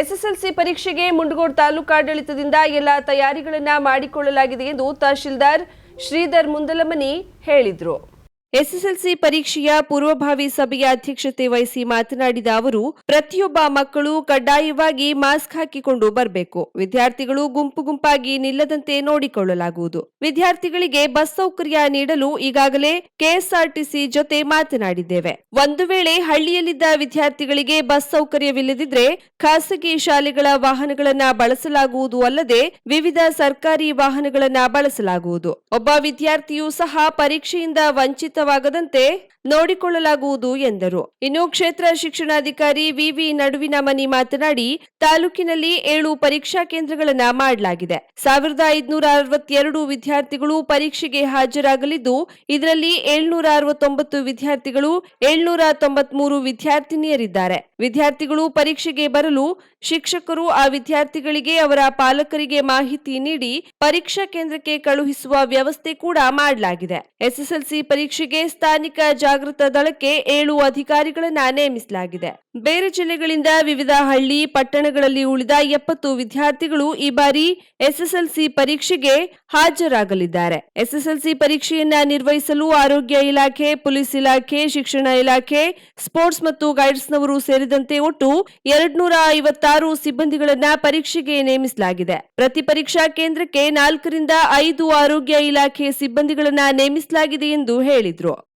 SSLC ಪರೀಕ್ಷೆಗೆ ಮುಂಡಗೋಡ್ ತಾಲೂಕಾಡಳಿತದಿಂದ ಎಲ್ಲ ತಯಾರಿಗಳನ್ನು ಮಾಡಿಕೊಳ್ಳಲಾಗಿದೆ ಎಂದು ತಹಶೀಲ್ದಾರ್ ಶ್ರೀಧರ್ ಮುಂದಲಮನಿ ಹೇಳಿದರು. ಎಸ್ಎಸ್ಎಲ್ಸಿ ಪರೀಕ್ಷೆಯ ಪೂರ್ವಭಾವಿ ಸಭೆಯ ಅಧ್ಯಕ್ಷತೆ ವಹಿಸಿ ಮಾತನಾಡಿದ ಅವರು, ಪ್ರತಿಯೊಬ್ಬ ಮಕ್ಕಳು ಕಡ್ಡಾಯವಾಗಿ ಮಾಸ್ಕ್ ಹಾಕಿಕೊಂಡು ಬರಬೇಕು. ವಿದ್ಯಾರ್ಥಿಗಳು ಗುಂಪು ಗುಂಪಾಗಿ ನಿಲ್ಲದಂತೆ ನೋಡಿಕೊಳ್ಳಲಾಗುವುದು. ವಿದ್ಯಾರ್ಥಿಗಳಿಗೆ ಬಸ್ ಸೌಕರ್ಯ ನೀಡಲು ಈಗಾಗಲೇ ಕೆಎಸ್ಆರ್ಟಿಸಿ ಜೊತೆ ಮಾತನಾಡಿದ್ದೇವೆ. ಒಂದು ವೇಳೆ ಹಳ್ಳಿಯಲ್ಲಿದ್ದ ವಿದ್ಯಾರ್ಥಿಗಳಿಗೆ ಬಸ್ ಸೌಕರ್ಯವಿಲ್ಲದಿದ್ರೆ ಖಾಸಗಿ ಶಾಲೆಗಳ ವಾಹನಗಳನ್ನ ಬಳಸಲಾಗುವುದು ಅಲ್ಲದೆ ವಿವಿಧ ಸರ್ಕಾರಿ ವಾಹನಗಳನ್ನ ಬಳಸಲಾಗುವುದು. ಒಬ್ಬ ವಿದ್ಯಾರ್ಥಿಯೂ ಸಹ ಪರೀಕ್ಷೆಯಿಂದ ವಂಚಿತವಾಗದಂತೆ ನೋಡಿಕೊಳ್ಳಲಾಗುವುದು ಎಂದರು. ಇನ್ನು ಕ್ಷೇತ್ರ ಶಿಕ್ಷಣಾಧಿಕಾರಿ ವಿವಿ ನಡುವಿನ ಮನಿ ಮಾತನಾಡಿ, ತಾಲೂಕಿನಲ್ಲಿ ಏಳು ಪರೀಕ್ಷಾ ಕೇಂದ್ರಗಳನ್ನು ಮಾಡಲಾಗಿದೆ. ಸಾವಿರದ ಐದುನೂರ ಅರವತ್ತೆರಡು ವಿದ್ಯಾರ್ಥಿಗಳು ಪರೀಕ್ಷೆಗೆ ಹಾಜರಾಗಲಿದ್ದು, ಇದರಲ್ಲಿ ಏಳ್ನೂರ ಅರವತ್ತೊಂಬತ್ತು ವಿದ್ಯಾರ್ಥಿಗಳು, ಏಳ್ನೂರ ತೊಂಬತ್ಮೂರು ವಿದ್ಯಾರ್ಥಿನಿಯರಿದ್ದಾರೆ. ವಿದ್ಯಾರ್ಥಿಗಳು ಪರೀಕ್ಷೆಗೆ ಬರಲು ಶಿಕ್ಷಕರು ಆ ವಿದ್ಯಾರ್ಥಿಗಳಿಗೆ ಅವರ ಪಾಲಕರಿಗೆ ಮಾಹಿತಿ ನೀಡಿ, ಪರೀಕ್ಷಾ ಕೇಂದ್ರಕ್ಕೆ ಕಳುಹಿಸುವ ವ್ಯವಸ್ಥೆ ಕೂಡ ಮಾಡಲಾಗಿದೆ. ಎಸ್ಎಸ್ಎಲ್ಸಿ ಪರೀಕ್ಷೆಗೆ ಸ್ಥಾನಿಕ ಜಾಗೃತ ದಳಕ್ಕೆ ಏಳು ಅಧಿಕಾರಿಗಳನ್ನ ನೇಮಿಸಲಾಗಿದೆ. ಬೇರೆ ಜಿಲ್ಲೆಗಳಿಂದ ವಿವಿಧ ಹಳ್ಳಿ, ಪಟ್ಟಣಗಳಲ್ಲಿ ಉಳಿದ ಎಪ್ಪತ್ತು ವಿದ್ಯಾರ್ಥಿಗಳು ಈ ಬಾರಿ ಎಸ್ಎಸ್ಎಲ್ಸಿ ಪರೀಕ್ಷೆಗೆ ಹಾಜರಾಗಲಿದ್ದಾರೆ. ಎಸ್ಎಸ್ಎಲ್ಸಿ ಪರೀಕ್ಷೆಯನ್ನ ನಿರ್ವಹಿಸಲು ಆರೋಗ್ಯ ಇಲಾಖೆ, ಪೊಲೀಸ್ ಇಲಾಖೆ, ಶಿಕ್ಷಣ ಇಲಾಖೆ, ಸ್ಪೋರ್ಟ್ಸ್ ಮತ್ತು ಗೈಡ್ಸ್ನವರು ಸೇರಿದಂತೆ ಒಟ್ಟು ಎರಡ್ನೂರ ಐವತ್ತಾರು ಸಿಬ್ಬಂದಿಗಳನ್ನ ಪರೀಕ್ಷೆಗೆ ನೇಮಿಸಲಾಗಿದೆ. ಪ್ರತಿ ಪರೀಕ್ಷಾ ಕೇಂದ್ರಕ್ಕೆ ನಾಲ್ಕರಿಂದ ಐದು ಆರೋಗ್ಯ ಇಲಾಖೆ ಸಿಬ್ಬಂದಿಗಳನ್ನ ನೇಮಿಸಲಾಗಿದೆ ಎಂದು ಹೇಳಿದ್ರು.